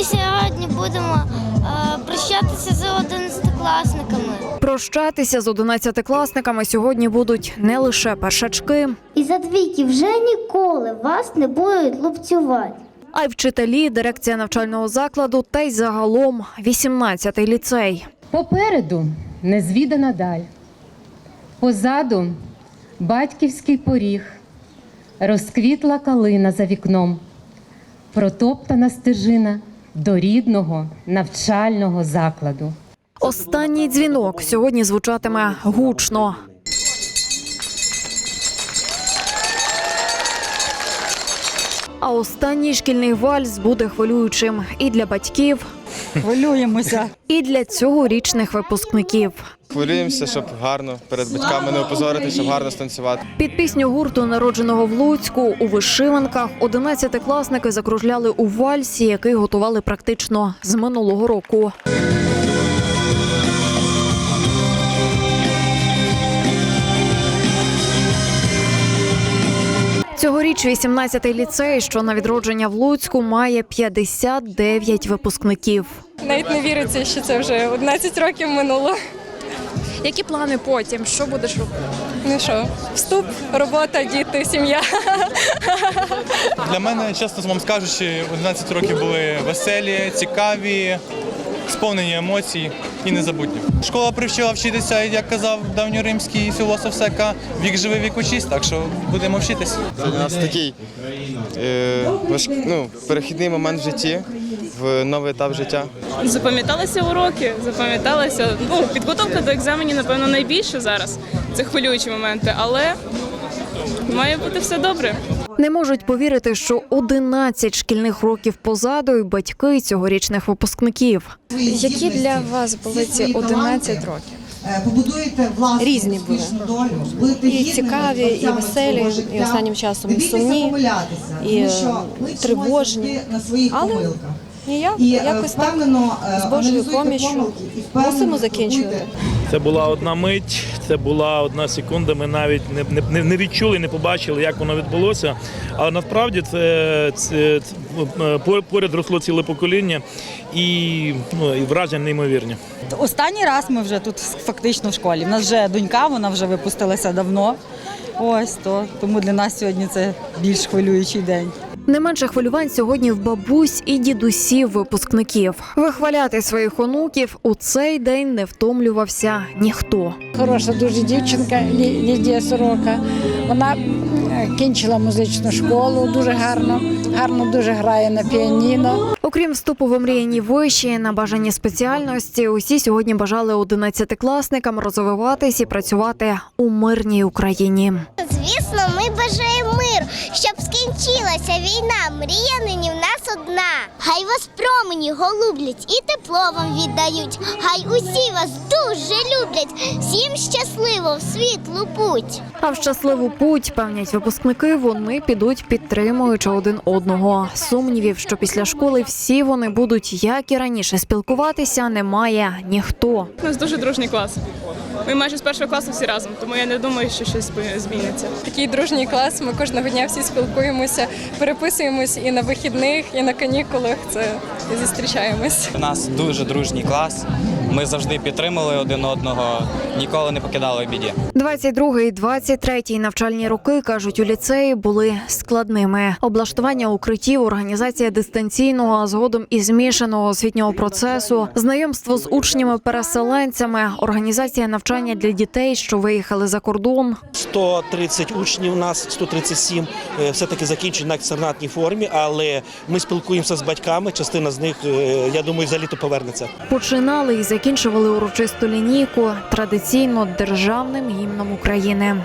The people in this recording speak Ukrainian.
Ми сьогодні будемо е, прощатися з одинадцятикласниками. Прощатися з одинадцятикласниками сьогодні будуть не лише першачки, І за двійки вже ніколи вас не будуть лупцювати. а й вчителі, дирекція навчального закладу та й загалом 18-й ліцей. Попереду незвідана даль, позаду батьківський поріг, розквітла калина за вікном, протоптана стежина до рідного навчального закладу. Останній дзвінок сьогодні звучатиме гучно. А останній шкільний вальс буде хвилюючим і для батьків, Хвилюємося. і для цьогорічних випускників. Хвилюємося, щоб гарно перед батьками не опозорити, щоб гарно станцювати. Під пісню гурту, народженого в Луцьку, у вишиванках одинадцятикласники закружляли у вальсі, який готували практично з минулого року. Цьогоріч 18-й ліцей, що на відродження в Луцьку, має 59 випускників. Навіть не віриться, що це вже 11 років минуло. Які плани потім? Що будеш робити? Ну що, вступ, робота, діти, сім'я. Для мене, чесно вам скажучи, 11 років були веселі, цікаві, сповнені емоцій і незабутні. Школа привчила вчитися, як казав давньоримський філософ Сека, вік живий, вік учись, так що будемо вчитися. Це для нас такий е, важ- ну, перехідний момент в житті, в новий етап життя. Запам'яталися уроки, запам'яталася. Ну, підготовка до екзаменів, напевно, найбільше зараз. Це хвилюючі моменти, але має бути все добре. Не можуть повірити, що 11 шкільних років позаду і батьки цьогорічних випускників. Які для вас були ці 11 років? Побудуєте власну Різні були. долю, будете І цікаві, і веселі, і останнім часом бійтеся сумні, і, е, тривожні. на своїх Але помилках. Ніяк, І е, якось впевнено е, з Божою поміччю і мусимо закінчувати. Це була одна мить, це була одна секунда. Ми навіть не, не, не відчули, не побачили, як воно відбулося. Але насправді це, це, це поряд росло ціле покоління і, ну, і враження неймовірні. Останній раз ми вже тут фактично в школі. У нас вже донька, вона вже випустилася давно. Ось то тому для нас сьогодні це більш хвилюючий день. Не менше хвилювань сьогодні в бабусь і дідусів випускників. Вихваляти своїх онуків у цей день не втомлювався ніхто. Хороша дуже дівчинка Лідія Сорока. Вона кінчила музичну школу дуже гарно, гарно дуже грає на піаніно. Окрім вступу в омріяні виші на бажані спеціальності, усі сьогодні бажали одинадцятикласникам розвиватись і працювати у мирній Україні. Звісно, ми бажаємо миру, щоб скінчилася війна. Мрія нині одна. Хай вас промені голублять і тепло вам віддають. Хай усі вас дуже люблять. Всім щасливо в світлу путь. А в щасливу путь певнять випускники. Вони підуть підтримуючи один одного. Сумнівів, що після школи всі вони будуть як і раніше спілкуватися, немає ніхто. У нас дуже дружній клас. Ми майже з першого класу всі разом, тому я не думаю, що щось зміниться. Такий дружній клас. Ми кожного дня всі спілкуємося, переписуємось і на вихідних, і на канікулах. Це і зустрічаємось. У нас дуже дружній клас. Ми завжди підтримували один одного, ніколи не покидали в біді. 22 і 23 навчальні роки кажуть у ліцеї були складними. Облаштування укриттів, організація дистанційного, а згодом і змішаного освітнього процесу, знайомство з учнями-переселенцями, організація навчання для дітей, що виїхали за кордон. 130 учнів у нас, 137 е, все-таки закінчують на екстернатній формі, але ми спілкуємося з батьками. Частина з них, е, я думаю, за літо повернеться. Починали і закінчували урочисту лінійку традиційно державним гімном України.